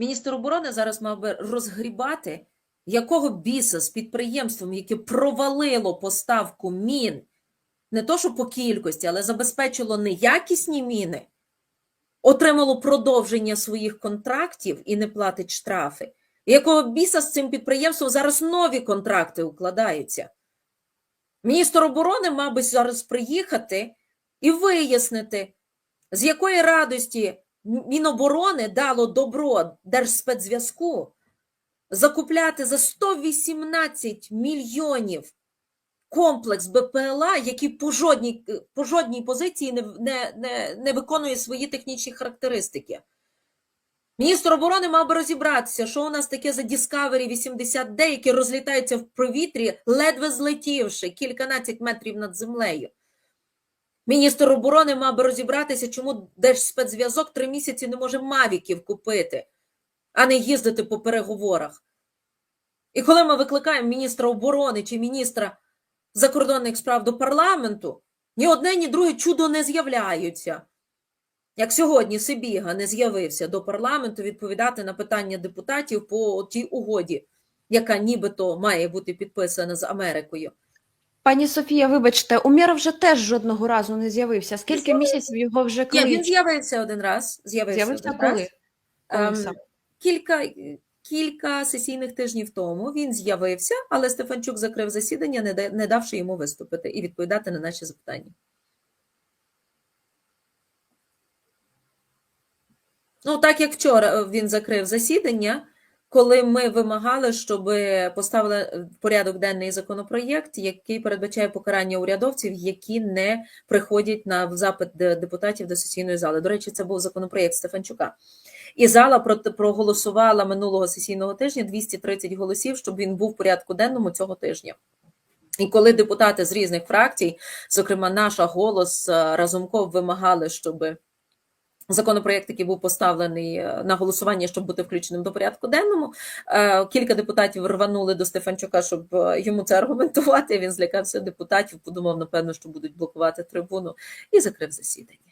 Міністр оборони зараз мав би розгрібати, якого біса з підприємством, яке провалило поставку мін, не то що по кількості, але забезпечило неякісні міни, отримало продовження своїх контрактів і не платить штрафи. Якого біса з цим підприємством зараз нові контракти укладаються? Міністр оборони мав би зараз приїхати і вияснити, з якої радості Міноборони дало добро Держспецзв'язку закупляти за 118 мільйонів комплекс БПЛА, який по жодній, по жодній позиції не, не, не, не виконує свої технічні характеристики. Міністр оборони мав би розібратися, що у нас таке за Discovery 80D, які розлітаються в повітрі, ледве злетівши кільканадцять метрів над землею. Міністр оборони мав би розібратися, чому Держспецзв'язок три місяці не може мавіків купити, а не їздити по переговорах. І коли ми викликаємо міністра оборони чи міністра закордонних справ до парламенту, ні одне, ні друге чудо не з'являються. Як сьогодні Сибіга не з'явився до парламенту відповідати на питання депутатів по тій угоді, яка нібито має бути підписана з Америкою. Пані Софія, вибачте, Умєров вже теж жодного разу не з'явився. Скільки місяців його вже Ні, він з'явився один раз. З'явився, З'явився один раз. коли? Коли Ем, кілька, кілька сесійних тижнів тому він з'явився, але Стефанчук закрив засідання, не, да- не давши йому виступити і відповідати на наші запитання. Ну, так як вчора він закрив засідання, коли ми вимагали, щоб поставили в порядок денний законопроєкт, який передбачає покарання урядовців, які не приходять на запит депутатів до сесійної зали. До речі, це був законопроєкт Стефанчука. І зала проголосувала минулого сесійного тижня 230 голосів, щоб він був в порядку денному цього тижня. І коли депутати з різних фракцій, зокрема наша голос е, Разумков, вимагали, щоб законопроєкт, який був поставлений е, на голосування, щоб бути включеним до порядку денному, е, кілька депутатів рванули до Стефанчука, щоб е, йому це аргументувати. Він злякався депутатів, подумав, напевно, що будуть блокувати трибуну, і закрив засідання.